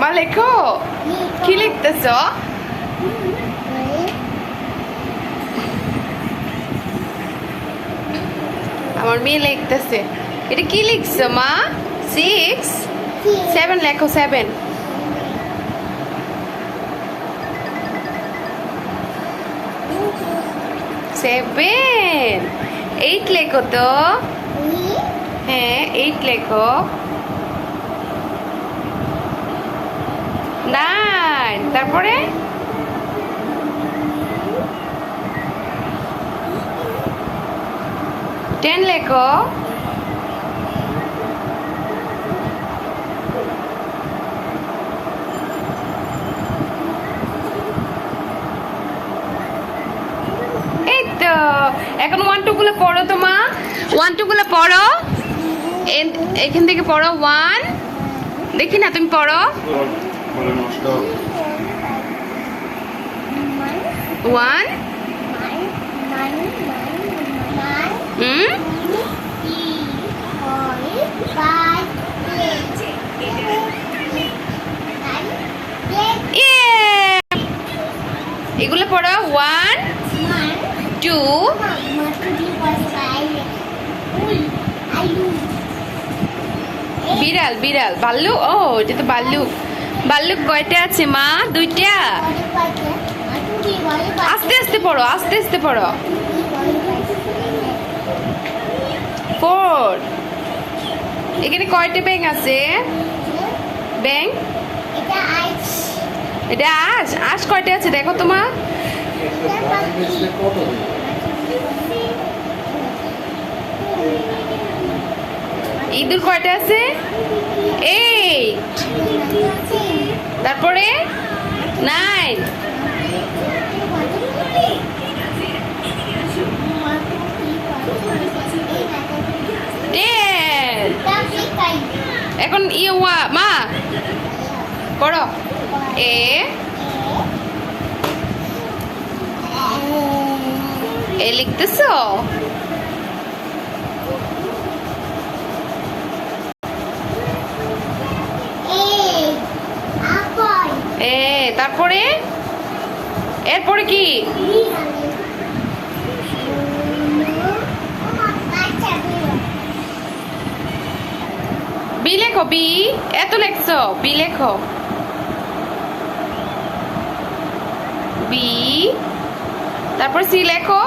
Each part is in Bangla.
মা লেখো কি লিখতেছ? আমার মেয়ে লিখতেছে। এটা কি লিখছো মা? সিক্স সেভেন লেখো সেভেন সেভেন এইট লেখো তো? হ্যাঁ এইট লেখো। নাইন তারপরে? টেন লেখো। এখন ওয়ান টু গুলো পড়ো তো, মা। ওয়ান টু গুলো পড়ো। এখান থেকে পড়ো ওয়ান দেখি না, তুমি পড়ো? বলে নষ্ট। ওয়ান হুম এগুলো পড়ো। ওয়ান টু বিড়াল বিড়াল। বাল্লু? ও, এটা তো বাল্লুক বাল্লুক কয়টা আছে, মা? দুইটা? আস্তে আস্তে পড়ো, আস্তে আস্তে পড়ো। ফোর। এখানে কয়টা ব্যাং আছে? ব্যাং এটা আস আজ কয়টা আছে, দেখো তোমা ইঁদুর কয়টা আছে? এইট তারপরে? নাইন এখন ইয়ে মা। এ। এ লিখতেছো এ তারপরে এরপরে কি? বি লেখো বি। এত লেখছো? বি লেখো। বি। তারপর সি লেখো।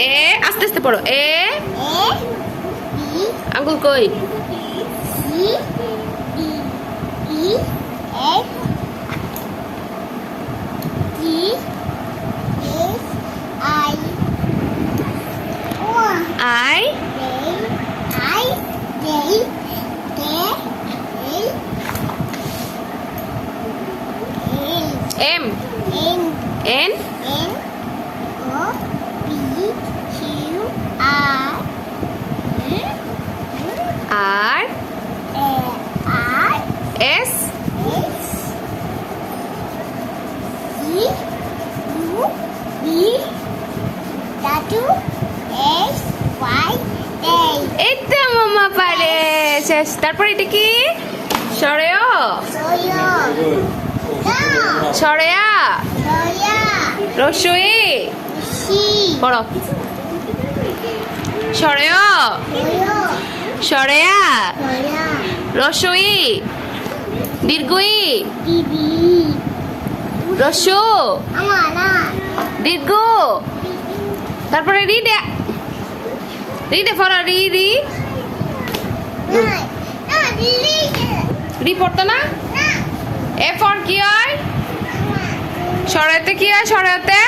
এ আস্তে আস্তে পড়ো। এ। আঙ্গুল কই? ải ải dĩ té em em en en có bí chiếu ải ải ải s শেষ। তারপর এটা কি? রসুই। রসুই। দীর্ঘই। রসু। দীর্ঘ। তারপরে রি দে রি দে ফর রি রি। রি পড়তো না? এ ফর কি হয়? সরাতে কি হয়? সরাইতে?